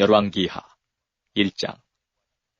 열왕기하 1장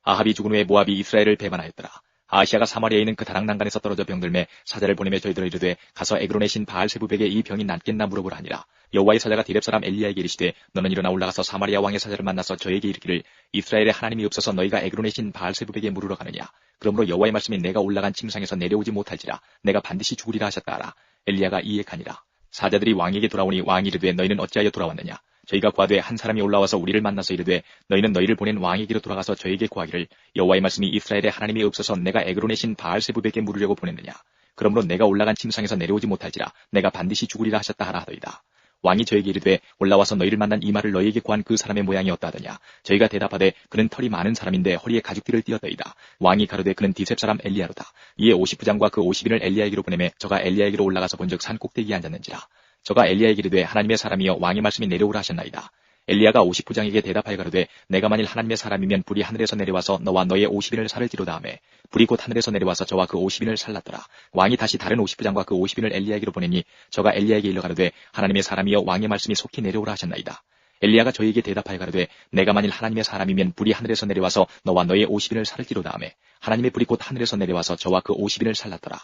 아합이 죽은 후에 모압이 이스라엘을 배반하였더라. 아시아가 사마리아에 있는 그 다락 난간에서 떨어져 병들매 사자를 보내며 저희들을 이르되 가서 에그론의 신 바알세부백에 이 병이 낫겠나 물어보라 하니라. 여호와의 사자가 디렙 사람 엘리야에게 이르시되 너는 일어나 올라가서 사마리아 왕의 사자를 만나서 저에게 이르기를 이스라엘의 하나님이 없어서 너희가 에그론의 신 바알세부백에 물으러 가느냐. 그러므로 여호와의 말씀이 내가 올라간 침상에서 내려오지 못할지라 내가 반드시 죽으리라 하셨다 하라. 엘리야가 이해하니라. 사자들이 왕에게 돌아오니 왕이 이르되 너희는 어찌하여 돌아왔느냐. 저희가 구하되 한 사람이 올라와서 우리를 만나서 이르되 너희는 너희를 보낸 왕에게로 돌아가서 저에게 구하기를 여호와의 말씀이 이스라엘의 하나님이 없어서 내가 에그론의 신 바알세부백에 물으려고 보냈느냐. 그러므로 내가 올라간 침상에서 내려오지 못할지라 내가 반드시 죽으리라 하셨다 하라 하더이다. 왕이 저에게 이르되 올라와서 너희를 만난 이 말을 너희에게 구한 그 사람의 모양이 어떠하더냐. 저희가 대답하되 그는 털이 많은 사람인데 허리에 가죽띠를 띄었더이다. 왕이 가로되 그는 디셉 사람 엘리야로다. 이에 오십 부장과 그 오십인을 엘리야에게로 보내매 저가 엘리야에게로 올라가서 본즉 산 꼭대기에 앉았는지라. 저가 엘리야에게 이르되 하나님의 사람이여 왕의 말씀이 내려오라 하셨나이다. 엘리야가 오십부장에게 대답하여 가로되 내가 만일 하나님의 사람이면 불이 하늘에서 내려와서 너와 너의 오십인을 살을지로 다음에 불이 곧 하늘에서 내려와서 저와 그 오십인을 살랐더라. 왕이 다시 다른 오십부장과 그 오십인을 엘리야에게로 보내니 저가 엘리야에게 일러 가로되 하나님의 사람이여 왕의 말씀이 속히 내려오라 하셨나이다. 엘리야가 저에게 대답하여 가로되 내가 만일 하나님의 사람이면 불이 하늘에서 내려와서 너와 너의 오십인을 살을지로 다음에 하나님의 불이 곧 하늘에서 내려와서 저와 그 오십인을 살랐더라.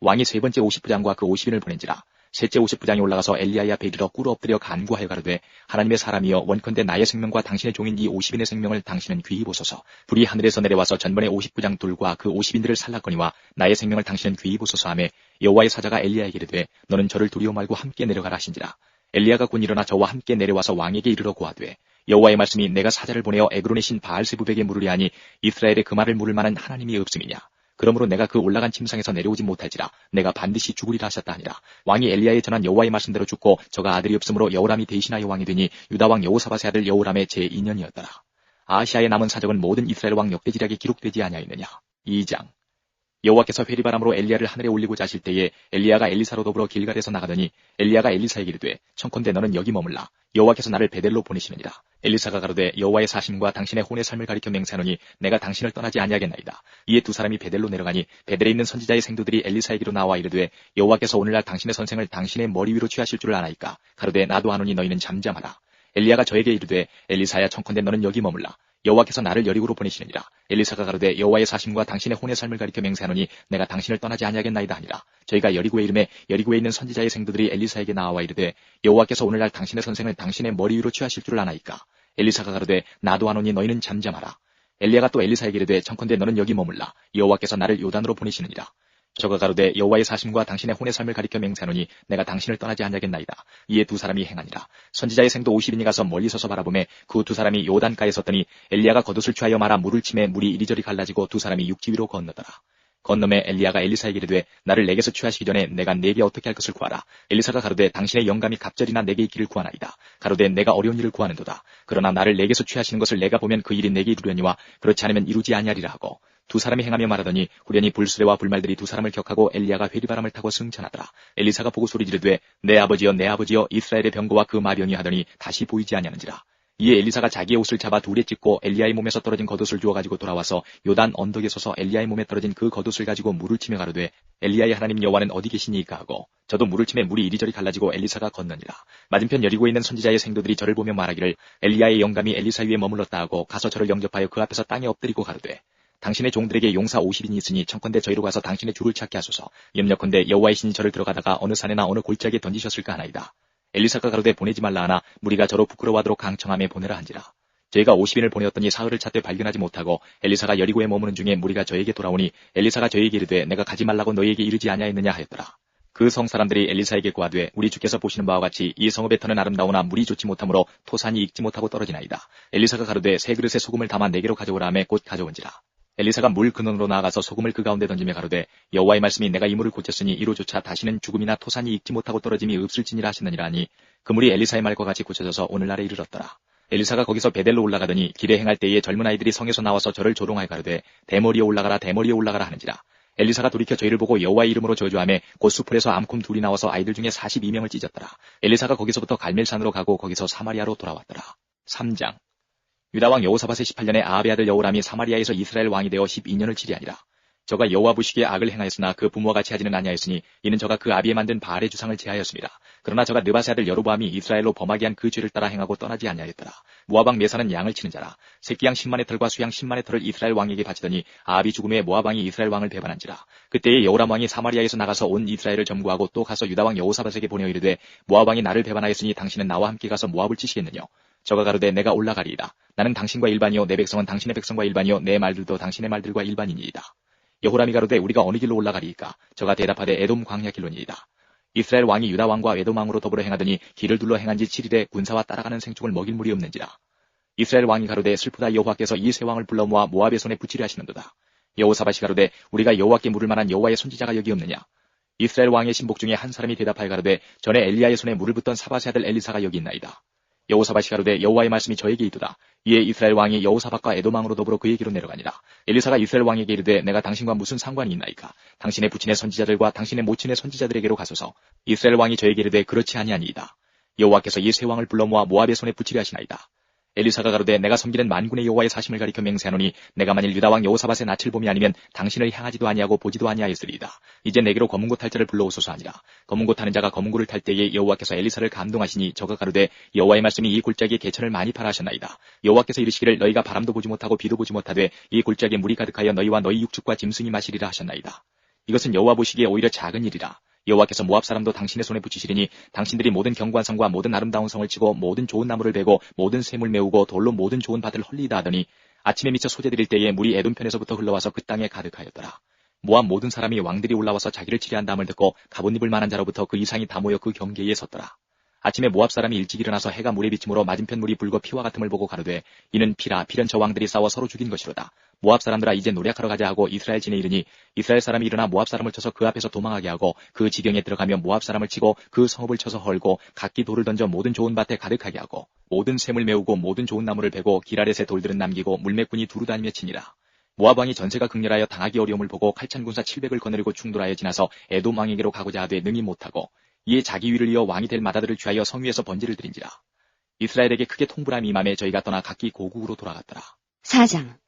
왕이 세 번째 오십부장과 그 오십인을 보낸지라 셋째 오십 부장이 올라가서 엘리야의 앞에 이르러 꿇어 엎드려 간구하여 가로되 하나님의 사람이여 원컨대 나의 생명과 당신의 종인 이 오십인의 생명을 당신은 귀히 보소서. 불이 하늘에서 내려와서 전번에 오십 부장 둘과 그 오십인들을 살랐거니와 나의 생명을 당신은 귀히 보소서 하매 여호와의 사자가 엘리야에게 이르되 너는 저를 두려워 말고 함께 내려가라 하신지라. 엘리야가 곧 일어나 저와 함께 내려와서 왕에게 이르러 고하되 여호와의 말씀이 내가 사자를 보내어 에그론의 신 바알세부백에 물으려 하니 이스라엘의 그 말을 물을 만한 하나님이 없음이냐 그러므로 내가 그 올라간 침상에서 내려오지 못할지라 내가 반드시 죽으리라 하셨다 하니라. 왕이 엘리야에 전한 여호와의 말씀대로 죽고 저가 아들이 없으므로 여호람이 대신하여 왕이 되니 유다 왕 여호사밧의 아들 여호람의 제2년이었더라. 아시아의 남은 사적은 모든 이스라엘 왕 역대지략에 기록되지 아니하였느냐. 2장 여호와께서 회리바람으로 엘리야를 하늘에 올리고자 하실 때에 엘리야가 엘리사로 더불어 길갈에서 나가더니 엘리야가 엘리사에게 이르되 청컨대 너는 여기 머물라. 여호와께서 나를 베델로 보내시느니라. 엘리사가 가로되 여호와의 사심과 당신의 혼의 삶을 가리켜 맹세하노니 내가 당신을 떠나지 아니하겠나이다. 이에 두 사람이 베델로 내려가니 베델에 있는 선지자의 생도들이 엘리사에게로 나와 이르되 여호와께서 오늘날 당신의 선생을 당신의 머리 위로 취하실 줄 아나이까? 가로되 나도 하노니 너희는 잠잠하라. 엘리야가 저에게 이르되 엘리사야 청컨대 너는 여기 머물라 여호와께서 나를 여리고로 보내시느니라. 엘리사가 가로되 여호와의 사심과 당신의 혼의 삶을 가리켜 맹세하노니 내가 당신을 떠나지 아니하겠나이다 하니라. 저희가 여리고에 이름에 여리고에 있는 선지자의 생도들이 엘리사에게 나와 이르되 여호와께서 오늘날 당신의 선생을 당신의 머리 위로 취하실 줄 아나이까. 엘리사가 가로되 나도 하노니 너희는 잠잠하라. 엘리야가 또 엘리사에게 이르되 청컨대 너는 여기 머물라. 여호와께서 나를 요단으로 보내시느니라. 저가 가로되 여호와의 사심과 당신의 혼의 삶을 가리켜 맹세하노니 내가 당신을 떠나지 아니하겠나이다. 이에 두 사람이 행하니라. 선지자의 생도 50인이 가서 멀리 서서 바라보매 그 두 사람이 요단가에 섰더니 엘리야가 겉옷을 취하여 말아 물을 치매 물이 이리저리 갈라지고 두 사람이 육지 위로 건너더라. 건너매 엘리야가 엘리사에게 이르되 나를 내게서 취하시기 전에 내가 내게 어떻게 할 것을 구하라. 엘리사가 가로되 당신의 영감이 갑절이나 내게 있기를 구하나이다. 가로되 내가 어려운 일을 구하는도다. 그러나 나를 내게서 취하시는 것을 내가 보면 그 일이 내게 이루려니와 그렇지 않으면 이루지 아니하리라 하고 두 사람이 행하며 말하더니 후련히 불수레와 불말들이 두 사람을 격하고 엘리야가 회리바람을 타고 승천하더라. 엘리사가 보고 소리 지르되 내 아버지여 내 아버지여 이스라엘의 병거와 그 마병이 하더니 다시 보이지 아니하는지라. 이에 엘리사가 자기의 옷을 잡아 둘에 찢고 엘리야의 몸에서 떨어진 겉옷을 주워 가지고 돌아와서 요단 언덕에 서서 엘리야의 몸에 떨어진 그 겉옷을 가지고 물을 치며 가로되 엘리야의 하나님 여호와는 어디 계시니까 하고 저도 물을 치매 물이 이리저리 갈라지고 엘리사가 건너니라 맞은편 여리고에 있는 선지자의 생도들이 저를 보며 말하기를 엘리야의 영감이 엘리사 위에 머물렀다 하고 가서 저를 영접하여 그 앞에서 땅에 엎드리고 가로되 당신의 종들에게 용사 50인이 있으니 청컨대 저희로 가서 당신의 주를 찾게 하소서. 염려컨대 여호와의 신이 저를 들어가다가 어느 산에나 어느 골짜기에 던지셨을까 하나이다. 엘리사가 가로되 보내지 말라 하나 무리가 저로 부끄러워하도록 강청함에 보내라 한지라. 저희가 50인을 보내었더니 사흘을 찾되 발견하지 못하고 엘리사가 여리고에 머무는 중에 무리가 저에게 돌아오니 엘리사가 저에게 이르되 내가 가지 말라고 너희에게 이르지 아니하였느냐 하였더라. 그 성 사람들이 엘리사에게 구하되 우리 주께서 보시는 바와 같이 이 성읍의 터는 아름다우나 물이 좋지 못하므로 토산이 익지 못하고 떨어지나이다. 엘리사가 가로되 새 그릇에 소금을 담아 내게로 가져오라 하매 곧 가져온지라. 엘리사가 물 근원으로 나아가서 소금을 그 가운데 던지며 가로되 여호와의 말씀이 내가 이 물을 고쳤으니 이로조차 다시는 죽음이나 토산이 익지 못하고 떨어짐이 없을지니라 하시느니라 하니 그 물이 엘리사의 말과 같이 고쳐져서 오늘날에 이르렀더라. 엘리사가 거기서 베델로 올라가더니 길에 행할 때에 젊은 아이들이 성에서 나와서 저를 조롱하여 가로되 대머리에 올라가라 대머리에 올라가라 하는지라. 엘리사가 돌이켜 저희를 보고 여호와의 이름으로 저주하며 곧 수풀에서 암콤 둘이 나와서 아이들 중에 42명을 찢었더라. 엘리사가 거기서부터 갈멜산으로 가고 거기서 사마리아로 돌아왔더라. 3장 유다왕 여호사밧의 18년에 아합의 아들 여호람이 사마리아에서 이스라엘 왕이 되어 12년을 치리하니라. 저가 여호와 보시기에 악을 행하였으나 그 부모와 같이 하지는 아니하였으니 이는 저가 그 아비에 만든 바알의 주상을 제하였습니다. 그러나 저가 느바세 아들 여로보암이 이스라엘로 범하게 한 그 죄를 따라 행하고 떠나지 아니하였더라. 모아방 메사는 양을 치는 자라. 새끼양 10만의 털과 수양 10만의 털을 이스라엘 왕에게 바치더니 아합이 죽음에 모아방이 이스라엘 왕을 배반한지라. 그때에 여호람 왕이 사마리아에서 나가서 온 이스라엘을 점거하고 또 가서 유다 왕 여호사밧에게 보내어 이르되 모압 왕이 나를 배반하였으니 당신은 나와 함께 가서 모압을 치시겠느냐. 저가 가로되 내가 올라가리이다. 나는 당신과 일반이요 내 백성은 당신의 백성과 일반이요 내 말들도 당신의 말들과 일반이니이다. 여호람이 가로되 우리가 어느 길로 올라가리이까? 저가 대답하되 에돔 광야 길로니이다. 이스라엘 왕이 유다 왕과 에돔 왕으로 더불어 행하더니 길을 둘러 행한 지 7일에 군사와 따라가는 생축을 먹일 물이 없는지라. 이스라엘 왕이 가로되 슬프다 여호와께서 이 세 왕을 불러 모아 모압의 손에 붙이려 하시는도다. 여호사밧이 가로되 우리가 여호와께 물을 만한 여호와의 손지자가 여기 없느냐. 이스라엘 왕의 신복 중에 한 사람이 대답하여 가로되 전에 엘리야의 손에 물을 붓던 사바세 아들 엘리사가 여기 있나이다. 여호사밧이 가로되 여호와의 말씀이 저에게 이르다. 이에 이스라엘 왕이 여호사밧과 에도망으로 더불어 그에게로 내려가니라. 엘리사가 이스라엘 왕에게 이르되 내가 당신과 무슨 상관이 있나이까? 당신의 부친의 선지자들과 당신의 모친의 선지자들에게로 가소서. 이스라엘 왕이 저에게 이르되 그렇지 아니하니이다. 여호와께서 이 세 왕을 불러 모아 모압의 손에 붙이려 하시나이다. 엘리사가 가로되 내가 섬기는 만군의 여호와의 사심을 가리켜 맹세하노니 내가 만일 유다 왕 여호사밧의 낯을 봄이 아니면 당신을 향하지도 아니하고 보지도 아니하였으리이다. 이제 내게로 검은고 탈 자를 불러오소서 하니라. 검은고 타는 자가 검은고를 탈 때에 여호와께서 엘리사를 감동하시니 저가 가로되 여호와의 말씀이 이 골짜기에 개천을 많이 팔아 하셨나이다. 여호와께서 이르시기를 너희가 바람도 보지 못하고 비도 보지 못하되 이 골짜기에 물이 가득하여 너희와 너희 육축과 짐승이 마시리라 하셨나이다. 이것은 여호와 보시기에 오히려 작은 일이라. 여호와께서 모압 사람도 당신의 손에 붙이시리니 당신들이 모든 경관성과 모든 아름다운 성을 치고 모든 좋은 나무를 베고 모든 샘을 메우고 돌로 모든 좋은 밭을 헐리다 하더니 아침에 미쳐 소재 드릴 때에 물이 에돔편에서부터 흘러와서 그 땅에 가득하였더라. 모압 모든 사람이 왕들이 올라와서 자기를 치료한다함을 듣고 갑옷 입을 만한 자로부터 그 이상이 다 모여 그 경계에 섰더라. 아침에 모압 사람이 일찍 일어나서 해가 물에 비침으로 맞은편 물이 붉어 피와 같음을 보고 가로되 이는 피라 피련 저 왕들이 싸워 서로 죽인 것이로다. 모압 사람들아 이제 노력하러 가자 하고 이스라엘 진에 이르니 이스라엘 사람이 일어나 모압 사람을 쳐서 그 앞에서 도망하게 하고 그 지경에 들어가며 모압 사람을 치고 그 성읍을 쳐서 헐고 각기 돌을 던져 모든 좋은 밭에 가득하게 하고 모든 샘을 메우고 모든 좋은 나무를 베고 기라렛의 돌들은 남기고 물매꾼이 두루 다니며 치니라. 모압 왕이 전세가 극렬하여 당하기 어려움을 보고 칼찬 군사 700을 거느리고 충돌하여 지나서 에돔 왕에게로 가고자 하되 능히 못하고 이에 자기 위를 이어 왕이 될 마다들을 취하여 성 위에서 번지를 드린지라. 이스라엘에게 크게 통불함이 임함에 저희가 떠나 각기 고국으로 돌아갔더라. 4장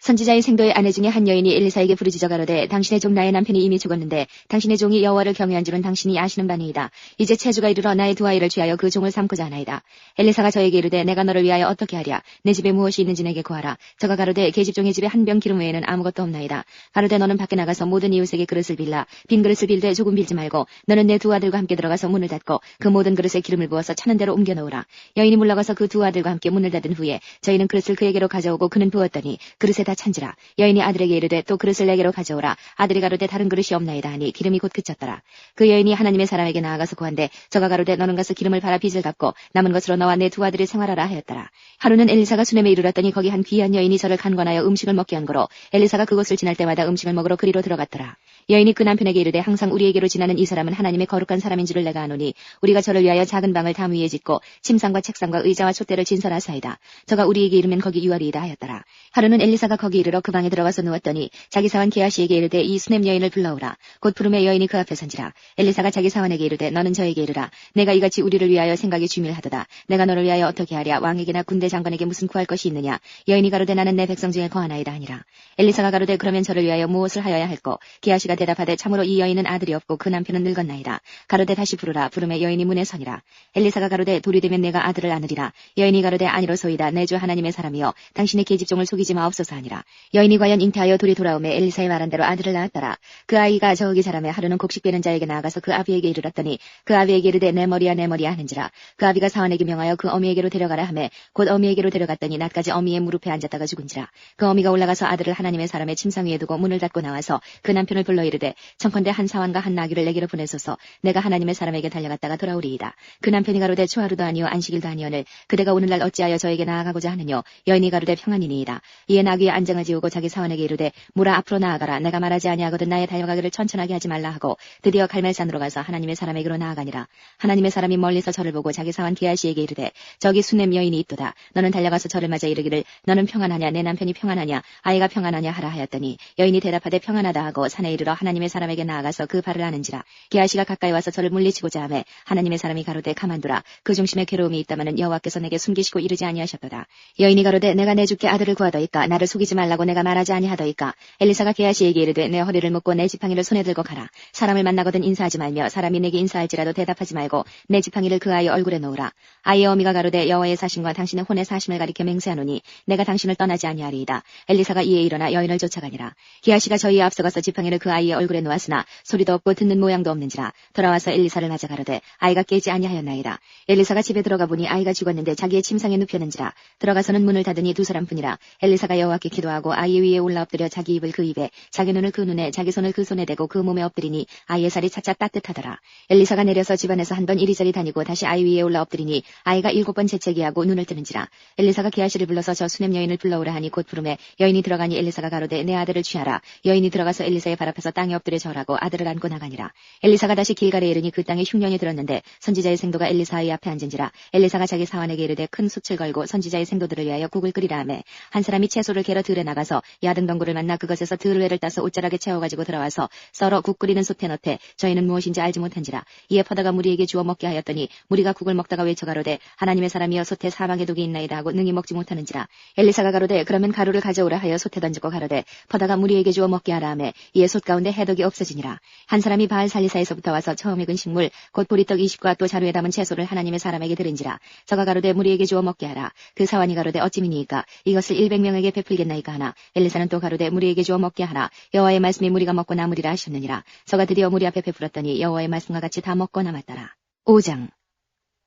선지자의 생도의 아내 중에 한 여인이 엘리사에게 부르짖어 가로되 당신의 종 나의 남편이 이미 죽었는데 당신의 종이 여호와를 경외한 줄은 당신이 아시는 바니이다. 이제 체주가 이르러 나의 두 아이를 취하여 그 종을 삼고자 하나이다. 엘리사가 저에게 이르되 내가 너를 위하여 어떻게 하랴 내 집에 무엇이 있는지 내게 구하라. 저가 가로되 계집종의 집에 한 병 기름 외에는 아무것도 없나이다. 가로되 너는 밖에 나가서 모든 이웃에게 그릇을 빌라 빈 그릇을 빌되 조금 빌지 말고 너는 내 두 아들과 함께 들어가서 문을 닫고 그 모든 그릇에 기름을 부어서 차는 대로 옮겨 놓으라. 여인이 물러가서 그 두 아들과 함께 문을 닫은 후에 저희는 그릇을 그에게로 가져오고 그는 부었더니 그릇에 다 찬지라. 여인이 아들에게 이르되 또 그릇을 내게로 가져오라. 아들이 가로되 다른 그릇이 없나이다 하니 기름이 곧 그쳤더라. 그 여인이 하나님의 사람에게 나아가서 구한데 저가 가로되 너는 가서 기름을 발아 빚을 갚고 남은 것으로 너와 내 두 아들이 생활하라 하였더라. 하루는 엘리사가 수넴에 이르렀더니 거기 한 귀한 여인이 저를 간관하여 음식을 먹게 한 거로 엘리사가 그곳을 지날 때마다 음식을 먹으러 그리로 들어갔더라. 여인이 그 남편에게 이르되 항상 우리에게로 지나는 이 사람은 하나님의 거룩한 사람인 줄을 내가 아노니 우리가 저를 위하여 작은 방을 담 위에 짓고 침상과 책상과 의자와 촛대를 진설하사이다. 저가 우리에게 이르면 거기 유아리이다 하였더라. 하루는 엘리사가 거기 이르러 그 방에 들어가서 누웠더니 자기 사원 게하시에게 이르되 이 수넴 여인을 불러오라. 곧 부름의 여인이 그 앞에 선지라. 엘리사가 자기 사원에게 이르되 너는 저에게 이르라. 내가 이같이 우리를 위하여 생각이 주밀하도다. 내가 너를 위하여 어떻게 하랴. 왕에게나 군대 장관에게 무슨 구할 것이 있느냐. 여인이 가로되 나는 내 백성 중에 거하나이다 하니라. 엘리사가 가로되 그러면 저를 위하여 무엇을 하여야 할꼬. 게하시가 대답하되 참으로 이 여인은 아들이 없고 그 남편은 늙었나이다. 가로되 다시 부르라. 부름의 여인이 문에 서니라. 엘리사가 가로되 돌이 되면 내가 아들을 안으리라. 여인이 가로되 아니로소이다. 내 주 하나님의 사람이여 당신의 계집종을 속이지 마옵소서 하니 라. 여인이 과연 잉태하여 돌이 돌아오매 엘리사의 말한 대로 아들을 낳았더라. 그 아이가 저기 자라매 하루는 곡식 빼는 자에게 나아가서 그 아비에게 이르렀더니 그 아비에게 이르되 내 머리야 내 머리야 하는지라. 그 아비가 사원에게 명하여 그 어미에게로 데려가라 하매 곧 어미에게로 데려갔더니 낮까지 어미의 무릎에 앉았다가 죽은지라. 그 어미가 올라가서 아들을 하나님의 사람의 침상 위에 두고 문을 닫고 나와서 그 남편을 불러 이르되 청컨대 한 사원과 한 나귀를 내게로 보내소서 내가 하나님의 사람에게 달려갔다가 돌아오리이다. 그 남편이 가로되 초하루도 아니요 안식일도 아니오늘 그대가 오늘날 어찌하여 저에게 나아가고자 하느뇨 여인이 가로되 평안이니이다. 이에 나귀의 안장을 지우고 자기 사원에게 이르되 무라 앞으로 나아가라 내가 말하지 아니하거든 나의 달려가기를 천천하게 하지 말라 하고 드디어 갈멜산으로 가서 하나님의 사람에게로 나아가니라. 하나님의 사람이 멀리서 저를 보고 자기 사원 게하시에게 이르되 저기 수넴 여인이 있도다. 너는 달려가서 저를 맞아 이르기를 너는 평안하냐 내 남편이 평안하냐 아이가 평안하냐 하라 하였더니 여인이 대답하되 평안하다 하고 산에 이르러 하나님의 사람에게 나아가서 그 발을 아는지라. 게하시가 가까이 와서 저를 물리치고자 하매 하나님의 사람이 가로되 가만두라. 그 중심에 괴로움이 있다마는 여호와께서 내게 숨기시고 이르지 아니하셨도다. 여인이 가로되 내가 내 주께 아들을 구하더이까 나를 속이 지 죽이지 말라고 내가 말하지 아니하더이까? 엘리사가 게하시에게 이르되 내 허리를 묶고 내 지팡이를 손에 들고 가라. 사람을 만나거든 인사하지 말며 사람이 내게 인사할지라도 대답하지 말고 내 지팡이를 그 아이 얼굴에 놓으라. 아이의 어미가 가로되 여호와의 사심과 당신의 혼의 사심을 가리켜 맹세하노니 내가 당신을 떠나지 아니하리이다. 엘리사가 이에 일어나 여인을 쫓아가니라. 게하시가 저희에 앞서가서 지팡이를 그 아이의 얼굴에 놓았으나 소리도 없고 듣는 모양도 없는지라 돌아와서 엘리사를 맞아 가로되 아이가 깨지 아니하였나이다. 엘리사가 집에 들어가 보니 아이가 죽었는데 자기의 침상에 눕혔는지라 들어가서는 문을 닫으니 두 사람뿐이라 엘리사가 여호와께 기도하고 아이 위에 올라 엎드려 자기 입을 그 입에 자기 눈을 그 눈에 자기 손을 그 손에 대고 그 몸에 엎드리니 아이의 살이 차차 따뜻하더라. 엘리사가 내려서 집안에서 한 번 이리저리 다니고 다시 아이 위에 올라 엎드리니 아이가 일곱 번 재채기하고 눈을 뜨는지라. 엘리사가 게하시를 불러서 저 수냄 여인을 불러오라 하니 곧 부름에 여인이 들어가니 엘리사가 가로되 내 아들을 취하라. 여인이 들어가서 엘리사의 발 앞에서 땅에 엎드려 절하고 아들을 안고 나가니라. 엘리사가 다시 길갈에 이르니 그 땅에 흉년이 들었는데 선지자의 생도가 엘리사의 앞에 앉은지라. 엘리사가 자기 사환에게 이르되 큰 숯을 걸고 선지자의 생도들을 위하여 국을 끓이라 하매 한 사람이 채소를 개러 들에 나가서 야등덩굴을 만나 그것에서 들외를 따서 옷자락에 채워가지고 들어와서 썰어 국 끓이는 솥에 넣되 저희는 무엇인지 알지 못한지라 이에 퍼다가 무리에게 주어 먹게 하였더니 무리가 국을 먹다가 외쳐가로되 하나님의 사람이여 솥에 사방에 독이 있나이다 하고 능히 먹지 못하는지라 엘리사가 가로되 그러면 가루를 가져오라 하여 솥에 던지고 가로되 퍼다가 무리에게 주어 먹게 하라 하매 이에 솥 가운데 해독이 없어지니라. 한 사람이 바알 살리사에서부터 와서 처음 익은 식물 곧 보리떡 20과 또 자루에 담은 채소를 하나님의 사람에게 드린지라 저가 가로되 무리에게 주어 먹게 하라. 그 사환이 가로되 어찌미니이까? 이것을 100명에게 베풀겠나이까 하나 엘리사는 또 가로되 무리에게 주어 먹게 하라 여호와의 말씀이 무리가 먹고 남으리라 하셨느니라 저가 드디어 무리 앞에 베풀었더니 여호와의 말씀과 같이 다 먹고 남았더라 5장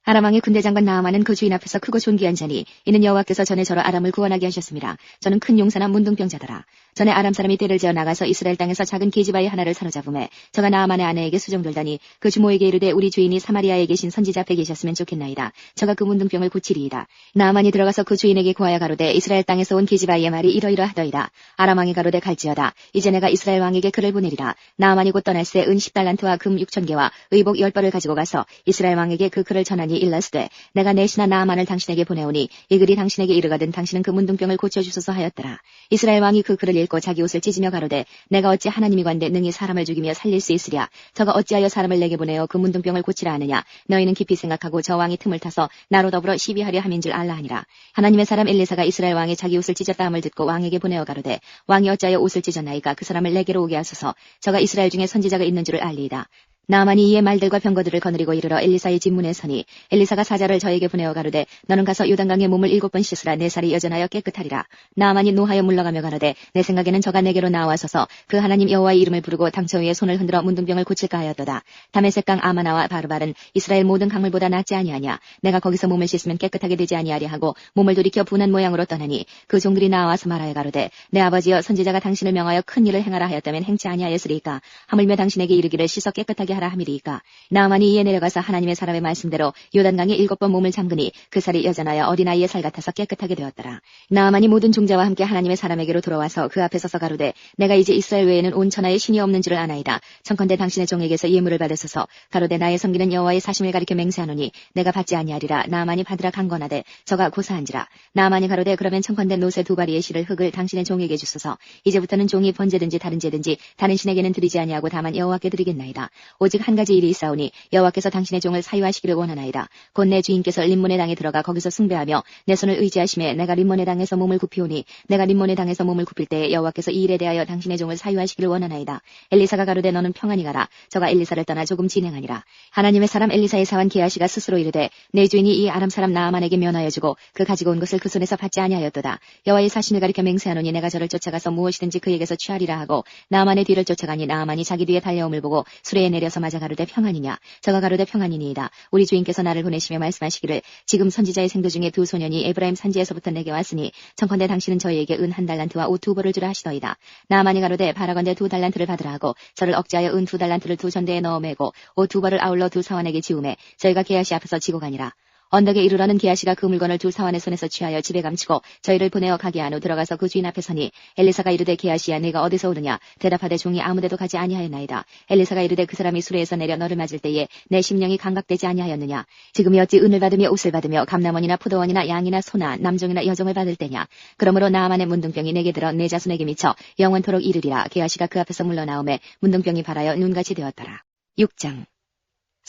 아람왕의 군대장관 나아만은 그 주인 앞에서 크고 존귀한 자니 이는 여호와께서 전에 저로 아람을 구원하게 하셨습니다. 저는 큰 용사나 문둥병자더라. 전에 아람 사람이 떼를 지어 나가서 이스라엘 땅에서 작은 계지바위 하나를 사로잡음에 저가 나아만의 아내에게 수정돌다니 그 주모에게 이르되 우리 주인이 사마리아에 계신 선지자 앞에 계셨으면 좋겠나이다. 저가 그 문둥병을 고치리이다. 나아만이 들어가서 그 주인에게 구하여 가로되 이스라엘 땅에서 온 계지바위의 말이 이러이러하더이다. 아람 왕이 가로되 갈지어다. 이제 내가 이스라엘 왕에게 글을 보내리라. 나아만이 곧 떠날 새 은 10달란트와 금 6천 개와 의복 10벌을 가지고 가서 이스라엘 왕에게 그 글을 전하니 일렀으되 내가 내시나 나아만을 당신에게 보내오니 이 글이 당신에게 이르거든 당신은 그 문둥병을 고쳐주소서 하였더라. 이스라엘 왕이 그 글을 읽고 자기 옷을 찢으며 가로되 내가 어찌 하나님이 관대 능히 사람을 죽이며 살릴 수 있으랴. 저가 어찌하여 사람을 내게 보내어 그 문둥병을 고치라 하느냐. 너희는 깊이 생각하고 저 왕이 틈을 타서 나로 더불어 시비하려 함인 줄 알라 하니라. 하나님의 사람 엘리사가 이스라엘 왕이 자기 옷을 찢었다 함을 듣고 왕에게 보내어 가로되 왕이 어찌하여 옷을 찢었나이까 그 사람을 내게로 오게 하소서. 저가 이스라엘 중에 선지자가 있는 줄을 알리이다. 나만이 이에 말들과 병거들을 거느리고 이르러 엘리사의 집문에 서니 엘리사가 사자를 저에게 보내어 가로되 너는 가서 요단강에 몸을 일곱 번 씻으라. 내 살이 여전하여 깨끗하리라. 나만이 노하여 물러가며 가로되 내 생각에는 저가 내게로 나와서서 그 하나님 여호와의 이름을 부르고 당처 위에 손을 흔들어 문둥병을 고칠까 하였도다. 다메섹강 아마나와 바르발은 이스라엘 모든 강물보다 낫지 아니하냐. 내가 거기서 몸을 씻으면 깨끗하게 되지 아니하리 하고 몸을 돌이켜 분한 모양으로 떠나니 그 종들이 나와서 말하여 가로되 내 아버지여 선지자가 당신을 명하여 큰 일을 행하라 하였다면 행치 아니하였으리까. 하물며 당신에게 이르기를 씻어 깨끗하게 하라 함이리이까. 나만이 이에 내려가서 하나님의 사람의 말씀대로 요단강에 일곱 번 몸을 잠그니 그 살이 여전하여 어린아이의 살 같아서 깨끗하게 되었더라. 나만이 모든 종자와 함께 하나님의 사람에게로 돌아와서 그 앞에 서서 가로되 내가 이제 이스라엘 외에는 온 천하에 신이 없는 줄을 아나이다. 청컨대 당신의 종에게서 예물을 받으소서. 가로되 나의 섬기는 여호와의 사심을 가리켜 맹세하노니 내가 받지 아니하리라. 나만이 받으라 강권하되 저가 고사한지라. 나만이 가로되 그러면 청컨대 노새 두 바리의 실을 흙을 당신의 종에게 주소서. 이제부터는 종이 번제든지 다른 제든지 다른 신에게는 드리지 아니하고 다만 여호와께 드리겠나이다 오직 한 가지 일이 있사오니 여호와께서 당신의 종을 사유하시기를 원하나이다. 곧 내 주인께서 림몬의 당에 들어가 거기서 숭배하며 내 손을 의지하심에 내가 림몬의 당에서 몸을 굽히오니 내가 림몬의 당에서 몸을 굽힐 때에 여호와께서 이 일에 대하여 당신의 종을 사유하시기를 원하나이다. 엘리사가 가로되 너는 평안히 가라. 저가 엘리사를 떠나 조금 진행하니라. 하나님의 사람 엘리사의 사환 기아시가 스스로 이르되 내 주인이 이 아람 사람 나아만에게 면하여 주고 그 가지고 온 것을 그 손에서 받지 아니하였도다. 여호와의 사신을 가리켜 맹세하노니 내가 저를 쫓아가서 무엇이든지 그에게서 취하리라 하고 나아만의 뒤를 쫓아가니 나아만이 자기 뒤에 달려옴을 보고 수레에 내려 서 맞아 가로되 평안이냐? 저가 가로되 평안이니이다. 우리 주인께서 나를 보내시며 말씀하시기를 지금 선지자의 생도 중에 두 소년이 에브라임 산지에서부터 내게 왔으니 청컨대 당신은 저희에게 은 한 달란트와 옷 두 벌을 주라 하시더이다. 나만이 가로되 바라건대 두 달란트를 받으라 하고 저를 억제하여 은 두 달란트를 두 전대에 넣어 매고 옷 두 벌을 아울러 두 사원에게 지우매 저희가 게하시 앞에서 지고 가니라 언덕에 이르러는 게하시가 그 물건을 두 사환의 손에서 취하여 집에 감추고 저희를 보내어 가게 한후 들어가서 그 주인 앞에 서니 엘리사가 이르되 게하시야 네가 어디서 오느냐? 대답하되 종이 아무데도 가지 아니하였나이다. 엘리사가 이르되 그 사람이 수레에서 내려 너를 맞을 때에 내 심령이 감각되지 아니하였느냐? 지금이 어찌 은을 받으며 옷을 받으며 감남원이나 포도원이나 양이나 소나 남종이나 여종을 받을 때냐? 그러므로 나만의 문둥병이 내게 들어 내 자손에게 미쳐 영원토록 이르리라. 게하시가 그 앞에서 물러나오매 문둥병이 발하여 눈같이 되었더라. 6장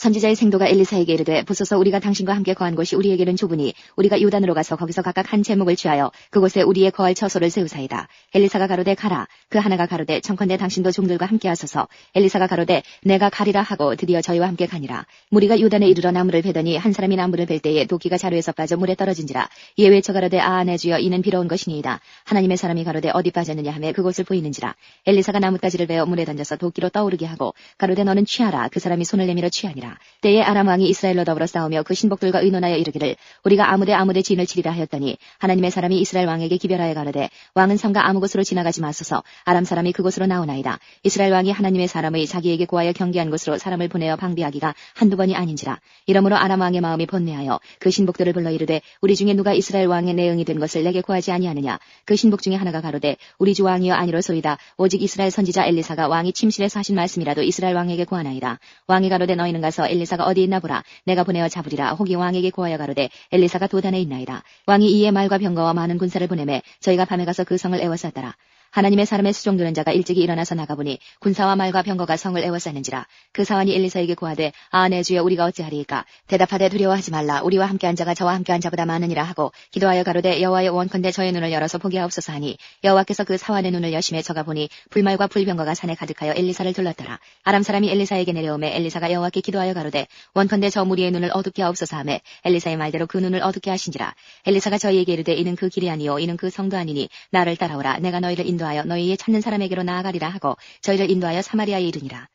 선지자의 생도가 엘리사에게 이르되 보소서 우리가 당신과 함께 거한 곳이 우리에게는 좁으니 우리가 요단으로 가서 거기서 각각 한 제목을 취하여 그곳에 우리의 거할 처소를 세우사이다. 엘리사가 가로되 가라. 그 하나가 가로되 청컨대 당신도 종들과 함께 하소서. 엘리사가 가로되 내가 가리라 하고 드디어 저희와 함께 가니라. 무리가 요단에 이르러 나무를 베더니 한 사람이 나무를 벨 때에 도끼가 자루에서 빠져 물에 떨어진지라. 이에 외쳐 가로되 아내 주여 이는 비로운 것이니이다. 하나님의 사람이 가로되 어디 빠졌느냐 하며 그곳을 보이는지라. 엘리사가 나뭇가지를 베어 물에 던져서 도끼로 떠오르게 하고 가로되 너는 취하라. 그 사람이 손을 내밀어 취하니라. 때에 아람 왕이 이스라엘로 더불어 싸우며 그 신복들과 의논하여 이르기를 우리가 아무데 아무데 진을 치리라 하였더니 하나님의 사람이 이스라엘 왕에게 기별하여 가로되 왕은 성가 아무 곳으로 지나가지 마소서 아람 사람이 그곳으로 나오나이다. 이스라엘 왕이 하나님의 사람의 자기에게 구하여 경계한 곳으로 사람을 보내어 방비하기가 한두 번이 아닌지라. 이러므로 아람 왕의 마음이 번뇌하여 그 신복들을 불러 이르되 우리 중에 누가 이스라엘 왕의 내응이 된 것을 내게 구하지 아니하느냐. 그 신복 중에 하나가 가로되 우리 주 왕이여 아니로소이다. 오직 이스라엘 선지자 엘리사가 왕이 침실에서 하신 말씀이라도 이스라엘 왕에게 구하나이다. 왕이 가로되 너희는 가서 엘리사가 어디 있나 보라. 내가 보내어 잡으리라. 혹이 왕에게 구하여 가로되 엘리사가 도단에 있나이다. 왕이 이에 말과 병거와 많은 군사를 보내매 저희가 밤에 가서 그 성을 에워쌌더라. 하나님의 사람의 수종드는 자가 일찍이 일어나서 나가보니 군사와 말과 병거가 성을 에워쌌는지라. 그 사환이 엘리사에게 구하되 아내 주여 우리가 어찌하리이까 대답하되 두려워하지 말라 우리와 함께한 자가 저와 함께한 자보다 많으니라 하고 기도하여 가로되 여호와의 원컨대 저의 눈을 열어서 보게 하옵소서 하니 여호와께서 그 사환의 눈을 여심해 저가 보니 불말과 불병거가 산에 가득하여 엘리사를 둘렀더라. 아람 사람이 엘리사에게 내려오매 엘리사가 여호와께 기도하여 가로되 원컨대 저 무리의 눈을 어둡게 하옵소서 하매 엘리사의 말대로 그 눈을 어둡게 하신지라. 엘리사가 저희에게 이르되 이는 그 길이 아니요 이는 그 성도 아니니 나를 따라오라 내가 너희를 인도 하여 너희의 찾는 사람에게로 나아가리라 하고 저희를 인도하여 사마리아에 이르니라.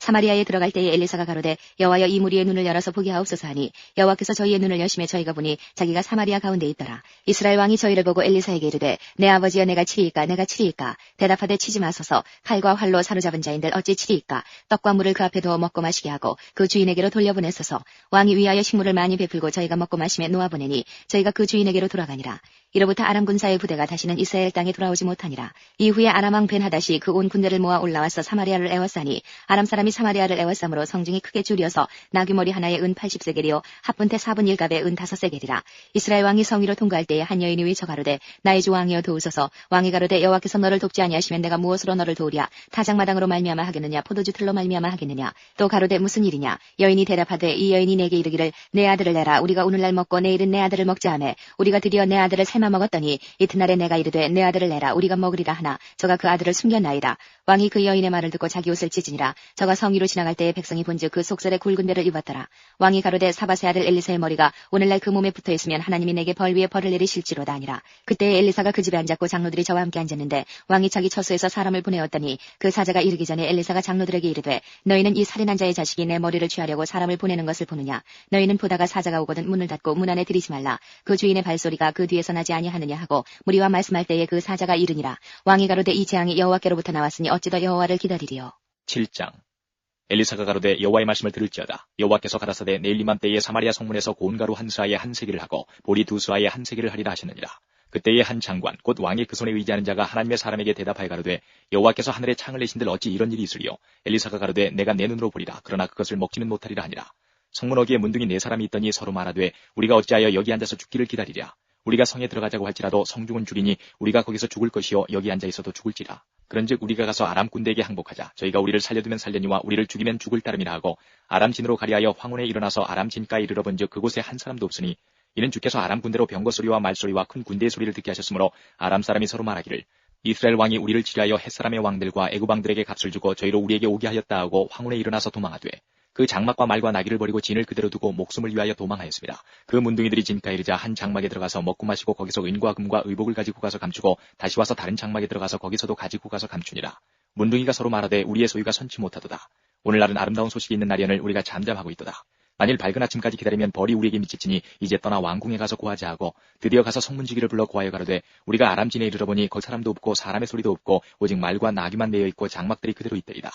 사마리아에 들어갈 때에 엘리사가 가로되 여호와여 이 무리의 눈을 열어서 보게 하옵소서 하니 여호와께서 저희의 눈을 여심해 저희가 보니 자기가 사마리아 가운데 있더라. 이스라엘 왕이 저희를 보고 엘리사에게 이르되 내 아버지여 내가 치리이까 내가 치리이까 대답하되 치지 마소서 칼과 활로 사로잡은 자인들 어찌 치리이까 떡과 물을 그 앞에 두어 먹고 마시게 하고 그 주인에게로 돌려보내소서 왕이 위하여 식물을 많이 베풀고 저희가 먹고 마시며 놓아보내니 저희가 그 주인에게로 돌아가니라. 이로부터 아람 군사의 부대가 다시는 이스라엘 땅에 돌아오지 못하니라. 이후에 아람 왕 벤하다시 그온 군대를 모아 올라와서 사마리아를 에워싸니 아람 사람이 사마리아를 에워싸므로 성중이 크게 줄여서 나귀머리 하나에 은 80세겔이요 합분태 4분 1갑에 은 5세겔이라. 이스라엘 왕이 성위로 통과할 때에 한 여인이 외쳐 가로되 나의 주 왕이여 도우소서. 왕이 가로되 여호와께서 너를 돕지 아니하시면 내가 무엇으로 너를 도우랴? 타작마당으로 말미암아 하겠느냐? 포도주 틀로 말미암아 하겠느냐? 또 가로되 무슨 일이냐? 여인이 대답하되 이 여인이 내게 이르기를 내 아들을 내라. 우리가 오늘날 먹고 내일은 내 아들을 먹자 하매 우리가 드디어 내 아들을 삶아 먹었더니 이튿날에 내가 이르되 내 아들을 내라. 우리가 먹으리라 하나. 저가 그 아들을 숨겼나이다. 왕이 그 여인의 말을 듣고 자기 옷을 찢으니라. 저가 성위로 지나갈 때에 백성이 본즉 그 속살에 굵은 데를 입었더라. 왕이 가로되 사바세 아들 엘리사의 머리가 오늘날 그 몸에 붙어 있으면 하나님이 내게 벌 위에 벌을 내리실지로다 아니라. 그때 엘리사가 그 집에 앉았고 장로들이 저와 함께 앉았는데 왕이 자기 처소에서 사람을 보내었더니 그 사자가 이르기 전에 엘리사가 장로들에게 이르되 너희는 이 살인한 자의 자식이 내 머리를 취하려고 사람을 보내는 것을 보느냐? 너희는 보다가 사자가 오거든 문을 닫고 문 안에 들이지 말라. 그 주인의 발소리가 그 뒤에서 나지 아니하느냐 하고 무리와 말씀할 때에 그 사자가 이르니라. 왕이 가로되 이 재앙이 여호와께로부터 나왔으니 어찌 더 여호와를 기다리리요? 7장. 엘리사가 가로되 여호와의 말씀을 들을지어다. 여호와께서 가라사대 내일 이맘때에 사마리아 성문에서 고운가루 한 수아에 한 세기를 하고 보리 두 수아에 한 세기를 하리라 하셨느니라. 그때에 한 장관 곧 왕의 그 손에 의지하는 자가 하나님의 사람에게 대답하여 가로되 여호와께서 하늘에 창을 내신들 어찌 이런 일이 있으리요? 엘리사가 가로되 내가 내 눈으로 보리라. 그러나 그것을 먹지는 못하리라 하니라. 성문 어기에 문둥이 네 사람이 있더니 서로 말하되 우리가 어찌하여 여기 앉아서 죽기를 기다리랴 우리가 성에 들어가자고 할지라도 성중은 죽이니 우리가 거기서 죽을 것이요 여기 앉아 있어도 죽을지라. 그런즉 우리가 가서 아람 군대에게 항복하자. 저희가 우리를 살려두면 살려니와 우리를 죽이면 죽을 따름이라 하고 아람 진으로 가리하여 황혼에 일어나서 아람 진가에 이르러본즉 그곳에 한 사람도 없으니 이는 주께서 아람 군대로 병거 소리와 말 소리와 큰 군대의 소리를 듣게 하셨으므로 아람 사람이 서로 말하기를 이스라엘 왕이 우리를 치려하여 햇사람의 왕들과 애구방들에게 값을 주고 저희로 우리에게 오게 하였다 하고 황혼에 일어나서 도망하되 그 장막과 말과 나귀를 버리고 진을 그대로 두고 목숨을 위하여 도망하였습니다. 그 문둥이들이 진가에 이르자 한 장막에 들어가서 먹고 마시고 거기서 은과 금과 의복을 가지고 가서 감추고 다시 와서 다른 장막에 들어가서 거기서도 가지고 가서 감추니라. 문둥이가 서로 말하되 우리의 소유가 선치 못하도다. 오늘날은 아름다운 소식이 있는 날이언을 우리가 잠잠하고 있도다. 만일 밝은 아침까지 기다리면 벌이 우리에게 미치치니 이제 떠나 왕궁에 가서 고하자 하고 드디어 가서 성문지기를 불러 고하여 가로되 우리가 아람진에 이르러 보니 거기 사람도 없고 사람의 소리도 없고 오직 말과 나귀만 내어 있고 장막들이 그대로 있더이다.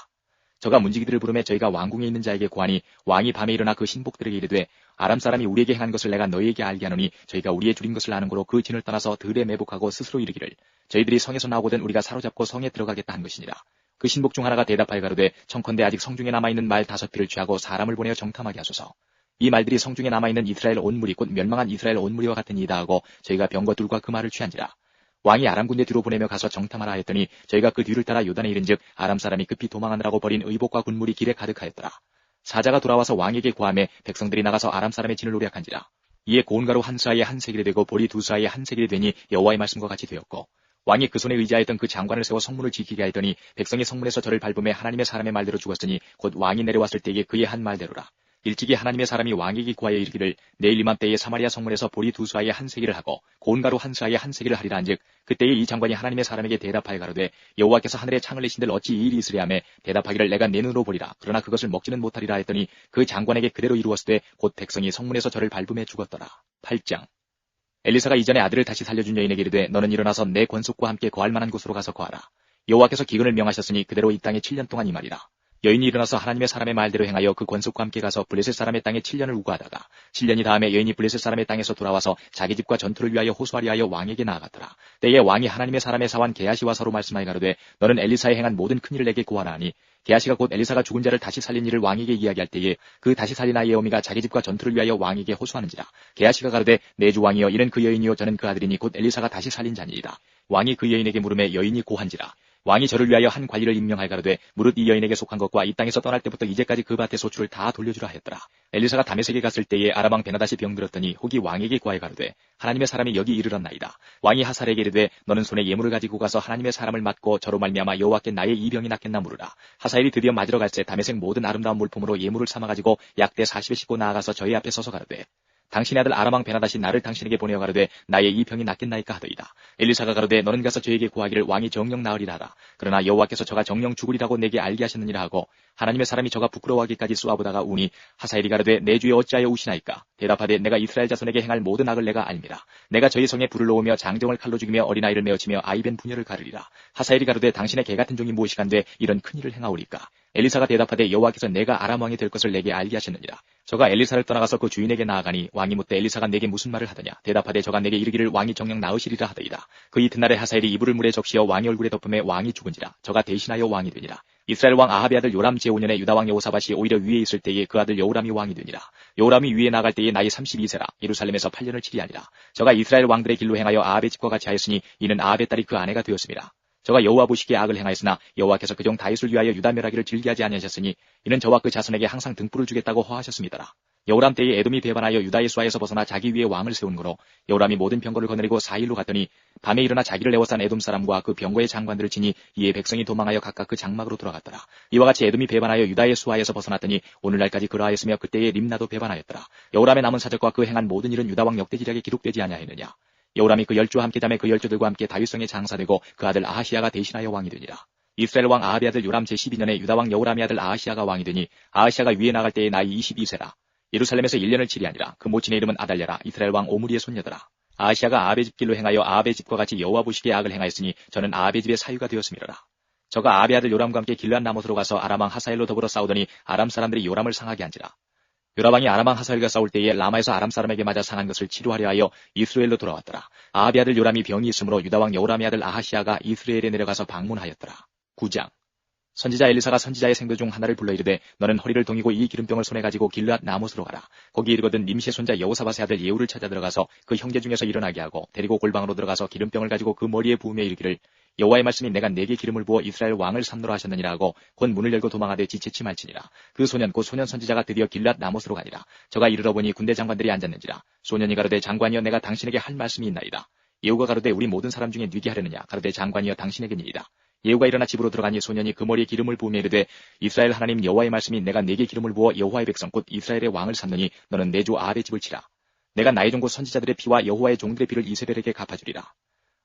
저가 문지기들을 부르매 저희가 왕궁에 있는 자에게 고하니 왕이 밤에 일어나 그 신복들에게 이르되 아람 사람이 우리에게 행한 것을 내가 너희에게 알게 하노니 저희가 우리의 줄인 것을 아는 고로 그 진을 떠나서 들에 매복하고 스스로 이르기를 저희들이 성에서 나오거든 우리가 사로잡고 성에 들어가겠다 한 것이니라. 그 신복 중 하나가 대답하여 가로되 청컨대 아직 성중에 남아있는 말 다섯 피를 취하고 사람을 보내어 정탐하게 하소서. 이 말들이 성중에 남아있는 이스라엘 온 무리 곧 멸망한 이스라엘 온 무리와 같으니이다 하고 저희가 병거 둘과 그 말을 취한지라. 왕이 아람 군대 뒤로 보내며 가서 정탐하라 했더니 저희가 그 뒤를 따라 요단에 이른즉 아람 사람이 급히 도망하느라고 버린 의복과 군물이 길에 가득하였더라. 사자가 돌아와서 왕에게 고함해 백성들이 나가서 아람 사람의 진을 노략한지라. 이에 고운 가루 한 사이에 한 세겔이 되고 보리 두 사이에 한 세겔이 되니 여호와의 말씀과 같이 되었고 왕이 그 손에 의지하였던 그 장관을 세워 성문을 지키게 하였더니 백성이 성문에서 저를 밟음에 하나님의 사람의 말대로 죽었으니 곧 왕이 내려왔을 때에 그의 한 말대로라. 일찍이 하나님의 사람이 왕에게 구하여 이르기를 내일 이맘때에 사마리아 성문에서 보리 두 수아에 한 세기를 하고 고운 가루 한 수아에 한 세기를 하리라 한즉 그때에 이 장관이 하나님의 사람에게 대답하여 가로되 여호와께서 하늘에 창을 내신들 어찌 이 일이 있으랴 하며 대답하기를 내가 내 눈으로 보리라 그러나 그것을 먹지는 못하리라 했더니 그 장관에게 그대로 이루었을 때곧 백성이 성문에서 저를 밟음에 죽었더라. 8장 엘리사가 이전에 아들을 다시 살려준 여인에게 이르되 너는 일어나서 내 권속과 함께 거할 만한 곳으로 가서 거하라. 여호와께서 기근을 명하셨으니 그대로 이 땅에 7년 동안 이 말이라. 여인이 일어나서 하나님의 사람의 말대로 행하여 그 권속과 함께 가서 블레셋 사람의 땅에 7년을 우거하다가 7년이 다음에 여인이 블레셋 사람의 땅에서 돌아와서 자기 집과 전투를 위하여 호수아리 하여 왕에게 나아갔더라. 때에 왕이 하나님의 사람의 사환 게하시와 서로 말씀하여 가로되 너는 엘리사에 행한 모든 큰 일을 내게 구하라 하니 게하시가 곧 엘리사가 죽은 자를 다시 살린 일을 왕에게 이야기할 때에 그 다시 살린 아이의 어미가 자기 집과 전투를 위하여 왕에게 호소하는지라. 게하시가 가로되 내 주 왕이여 이는 그 여인이요 저는 그 아들이니 곧 엘리사가 다시 살린 자니이다. 왕이 그 여인에게 물음에 여인이 고한지라 왕이 저를 위하여 한 관리를 임명할 가로되 무릇 이 여인에게 속한 것과 이 땅에서 떠날 때부터 이제까지 그 밭의 소출을 다 돌려주라 하였더라. 엘리사가 다메섹에 갔을 때에 아람왕 베나다시 병들었더니 혹이 왕에게 구하여 가로되 하나님의 사람이 여기 이르렀나이다. 왕이 하살에게 이르되 너는 손에 예물을 가지고 가서 하나님의 사람을 맞고 저로 말미암아 여호와께 나의 이 병이 낫겠나 물으라. 하사엘이 드디어 맞으러 갈새 다메섹 모든 아름다운 물품으로 예물을 삼아 가지고 약대 40에 싣고 나아가서 저희 앞에 서서 가로되 당신의 아들 아람왕 베나다시 나를 당신에게 보내어 가로되 나의 이 병이 낫겠나이까 하더이다. 엘리사가 가로되 너는 가서 저에게 구하기를 왕이 정령 나으리라 하라. 그러나 여호와께서 저가 정령 죽으리라고 내게 알게 하셨느니라 하고 하나님의 사람이 저가 부끄러워하기까지 쏘아보다가 우니 하사엘이 가로되 내 주에 어찌하여 우시나이까 대답하되 내가 이스라엘 자손에게 행할 모든 악을 내가 알미라. 내가 저희 성에 불을 놓으며 장정을 칼로 죽이며 어린아이를 메어치며 아이벤 부녀를 가르리라. 하사엘이 가로되 당신의 개 같은 종이 무엇이간데 이런 큰일을 행하오리까. 엘리사가 대답하되 여호와께서 내가 아람 왕이 될 것을 내게 알게 하셨느니라. 저가 엘리사를 떠나가서 그 주인에게 나아가니 왕이 묻되 엘리사가 내게 무슨 말을 하더냐 대답하되 저가 내게 이르기를 왕이 정령 나으시리라 하더이다. 그 이튿날에 하사엘이 이불을 물에 적시어 왕의 얼굴에 덮음에 왕이 죽은지라 저가 대신하여 왕이 되니라. 이스라엘 왕 아합의 아들 요람 제5년에 유다 왕 여호사밭이 오히려 위에 있을 때에 그 아들 여호람이 왕이 되니라. 여호람이 위에 나갈 때에 나이 32세라 예루살렘에서 8년을 치리하니라. 저가 이스라엘 왕들의 길로 행하여 아합의 집과 같이 하였으니 이는 아합의 딸이 그 아내가 되었습니다. 저가 여호와 보시기에 악을 행하였으나 여호와께서 그 종 다윗을 위하여 유다 멸하기를 즐기하지 아니하셨으니 이는 저와 그 자손에게 항상 등불을 주겠다고 허하셨습니다라. 여호람 때에 에돔이 배반하여 유다의 수하에서 벗어나 자기 위에 왕을 세운 거로 여호람이 모든 병거를 거느리고 4일로 갔더니 밤에 일어나 자기를 에워싼 에돔 사람과 그 병거의 장관들을 치니 이에 백성이 도망하여 각각 그 장막으로 돌아갔더라. 이와 같이 에돔이 배반하여 유다의 수하에서 벗어났더니 오늘날까지 그러하였으며 그때에 림나도 배반하였더라. 여호람의 남은 사적과 그 행한 모든 일은 유다 왕 역대지략에 기록되지 아니하였느냐. 여호람이 그 열주와 함께 담에 그 열조들과 함께 다윗성에 장사되고 그 아들 아하시아가 대신하여 왕이 되니라. 이스라엘 왕 아합의 아들 요람 제12년에 유다 왕 여호람의 아들 아하시아가 왕이 되니 아하시아가 위에 나갈 때의 나이 22세라. 예루살렘에서 1년을 치리하니라. 그 모친의 이름은 아달랴라. 이스라엘 왕 오므리의 손녀더라. 아하시아가 아합의 집길로 행하여 아합의 집과 같이 여호와 보시기에 악을 행하였으니 저는 아합의 집의 사유가 되었음이로라. 저가 아합의 아들 요람과 함께 길란 나못으로 가서 아람 왕 하사엘로 더불어 싸우더니 아람 사람들이 요람을 상하게 한지라. 요라방이 아람왕 하사엘과 싸울 때에 라마에서 아람 사람에게 맞아 상한 것을 치료하려 하여 이스라엘로 돌아왔더라. 아합의 아들 요람이 병이 있으므로 유다왕 여호람의 아들 아하시아가 이스라엘에 내려가서 방문하였더라. 9장 선지자 엘리사가 선지자의 생도 중 하나를 불러 이르되 너는 허리를 동이고 이 기름병을 손에 가지고 길앗 나못으로 가라. 거기 이르거든 님시의 손자 여호사밧의 아들 예후를 찾아 들어가서 그 형제 중에서 일어나게 하고 데리고 골방으로 들어가서 기름병을 가지고 그 머리에 부으며 이르기를 여호와의 말씀이 내가 내게 기름을 부어 이스라엘 왕을 삼노라 하셨느니라 하고 곧 문을 열고 도망하되 지체치 말지니라. 그 소년 곧 소년 선지자가 드디어 길랏 나못으로 가니라. 저가 이르러 보니 군대 장관들이 앉았는지라. 소년이 가로되 장관이여 내가 당신에게 할 말씀이 있나이다. 예후가 가로되 우리 모든 사람 중에 뉘게 하려느냐. 가로되 장관이여 당신에게니이다. 예후가 일어나 집으로 들어가니 소년이 그 머리에 기름을 부으며 이르되 이스라엘 하나님 여호와의 말씀이 내가 네게 기름을 부어 여호와의 백성 곧 이스라엘의 왕을 삼느니 너는 내 주 아합의 집을 치라. 내가 나의 종고 선지자들의 피와 여호와의 종들의 피를 이세벨에게 갚아주리라.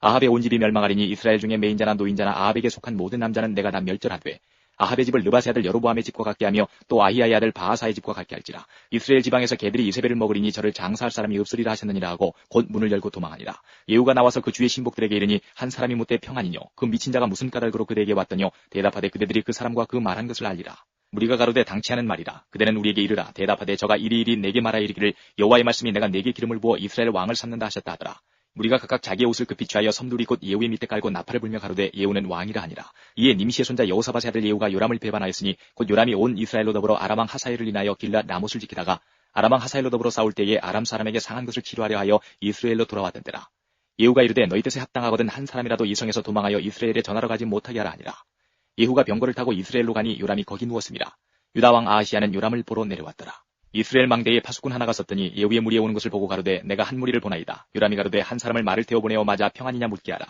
아합의 온 집이 멸망하리니 이스라엘 중에 메인자나 노인자나 아합에게 속한 모든 남자는 내가 다 멸절하되 아합의 집을 르바세 아들 여로보암의 집과 같게 하며 또 아히야의 아들 바하사의 집과 같게 할지라. 이스라엘 지방에서 개들이 이세벨을 먹으리니 저를 장사할 사람이 없으리라 하셨느니라 하고 곧 문을 열고 도망하니라. 예후가 나와서 그 주의 신복들에게 이르니 한 사람이 묻되 평안이뇨. 그 미친 자가 무슨 까닭으로 그대에게 왔더뇨? 대답하되 그대들이 그 사람과 그 말한 것을 알리라. 우리가 가로되 당치하는 말이라. 그대는 우리에게 이르라. 대답하되 저가 이리이리 내게 말하 이르기를 여호와의 말씀이 내가 내게 기름을 부어 이스라엘 왕을 삼는다 하셨다 하더라 우리가 각각 자기의 옷을 급히 취하여 섬둘이 곧 예후의 밑에 깔고 나팔을 불며 가로되 예후는 왕이라 하니라. 이에 님시의 손자 여호사밧의 아들 예후가 요람을 배반하였으니 곧 요람이 온 이스라엘로 더불어 아람왕 하사엘을 인하여 길랏 나못을 지키다가 아람왕 하사엘로 더불어 싸울 때에 아람 사람에게 상한 것을 치료하려 하여 이스라엘로 돌아왔던 때라. 예후가 이르되 너희 뜻에 합당하거든 한 사람이라도 이 성에서 도망하여 이스라엘에 전하러 가지 못하게 하라 하니라. 예후가 병거를 타고 이스라엘로 가니 요람이 거기 누웠습니다. 유다왕 아하시아는 요람을 보러 내려왔더라. 이스라엘 망대에 파수꾼 하나가 섰더니 예후의 무리에 오는 것을 보고 가로되 내가 한 무리를 보나이다. 요람이 가로되 한 사람을 말을 태워 보내어 맞아 평안이냐 묻게 하라.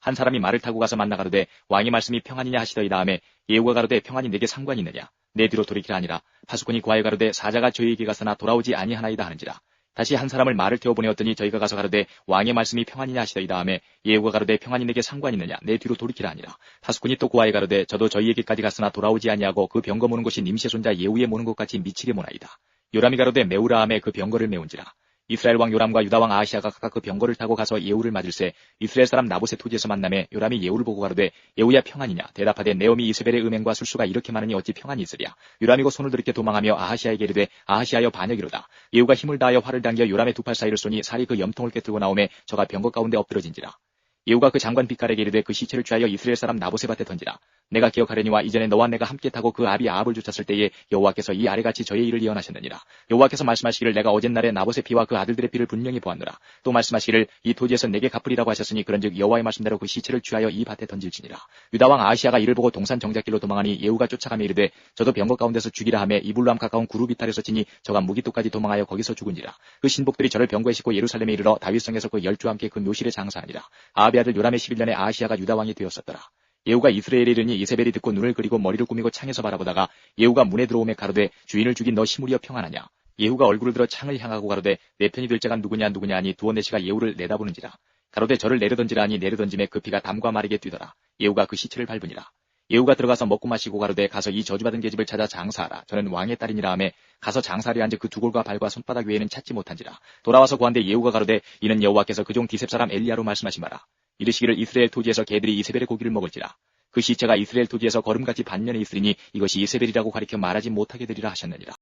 한 사람이 말을 타고 가서 만나 가로되 왕의 말씀이 평안이냐 하시더이 다음에 예후가 가로되 평안이 내게 상관이 있느냐. 내 뒤로 돌이키라 하니라 파수꾼이 구하여 가로되 사자가 저희에게 가서나 돌아오지 아니하나이다 하는지라. 다시 한 사람을 말을 태워 보내었더니 저희가 가서 가로되 왕의 말씀이 평안이냐 하시더이 다음에 예후가 가로되 평안이 내게 상관이 있느냐. 내 뒤로 돌이키라 하니라. 파수꾼이 또 구하여 가로되 저도 저희에게까지 갔으나 돌아오지 아니하고 그 병거 모는 곳이 님시의 손자 예후의 모는 것 같이 미치게 모나이다 요람이 가로되 메우라 함에 그 병거를 메운지라. 이스라엘 왕 요람과 유다 왕 아하시아가 각각 그 병거를 타고 가서 예후를 맞을세 이스라엘 사람 나봇의 토지에서 만남에 요람이 예후를 보고 가로되 예후야 평안이냐? 대답하되 내엄이 이스벨의 음행과 술수가 이렇게 많으니 어찌 평안이 있으랴? 요람이고 손을 들이켜 도망하며 아하시아에게 이르되 아하시아여 반역이로다. 예후가 힘을 다하여 활을 당겨 요람의 두 팔 사이를 쏘니 살이 그 염통을 깨뜨고 나오매 저가 병거 가운데 엎드러진지라 예후가 그 장관 빛깔에게 이르되 그 시체를 취하여 이스라엘 사람 나봇의 밭에 던지라 내가 기억하려니와 이전에 너와 내가 함께 타고 그 아비 아합을 쫓았을 때에 여호와께서 이 아래같이 저의 일을 예언하셨느니라. 여호와께서 말씀하시기를 내가 어젯날에 나봇의 피와 그 아들들의 피를 분명히 보았노라. 또 말씀하시기를 이 토지에서 내게 갚으리라고 하셨으니 그런즉 여호와의 말씀대로 그 시체를 취하여 이 밭에 던질지니라. 유다왕 아시아가 이를 보고 동산 정작길로 도망하니 예후가 쫓아가며 이르되 저도 병거 가운데서 죽이라 하며 이불람 가까운 구루 비탈에서 치니 저가 무기토까지 도망하여 거기서 죽은지라. 그 신복들이 저를 병거에 싣고 예루살렘에 이르러 다윗성에서 그 열주와 함께 그 묘실에 장사하니라. 아비 아들 요람의 11년에 아시아가 유다왕이 되었었더라. 예후가 이스라엘에 이르니 이세벨이 듣고 눈을 그리고 머리를 꾸미고 창에서 바라보다가 예후가 문에 들어오매 가로되 주인을 죽인 너 시무리여 평안하냐? 예후가 얼굴을 들어 창을 향하고 가로되 내 편이 될 자가 누구냐 누구냐 하니 두어네시가 예후를 내다보는지라. 가로되 저를 내려던지라 하니 내려던짐에 그 피가 담과 마르게 뛰더라. 예후가 그 시체를 밟으니라. 예후가 들어가서 먹고 마시고 가로되 가서 이 저주받은 계집을 찾아 장사하라. 저는 왕의 딸이니라 하매 가서 장사하려 한즉 그 두골과 발과 손바닥 외에는 찾지 못한지라. 돌아와서 구한데 예후가 가로되 이는 여호와께서 그 종 디셉 사람 엘리야로 말씀하신 바라 이르시기를 이스라엘 토지에서 개들이 이세벨의 고기를 먹을지라. 그 시체가 이스라엘 토지에서 걸음같이 반년에 있으리니 이것이 이세벨이라고 가리켜 말하지 못하게 되리라 하셨느니라.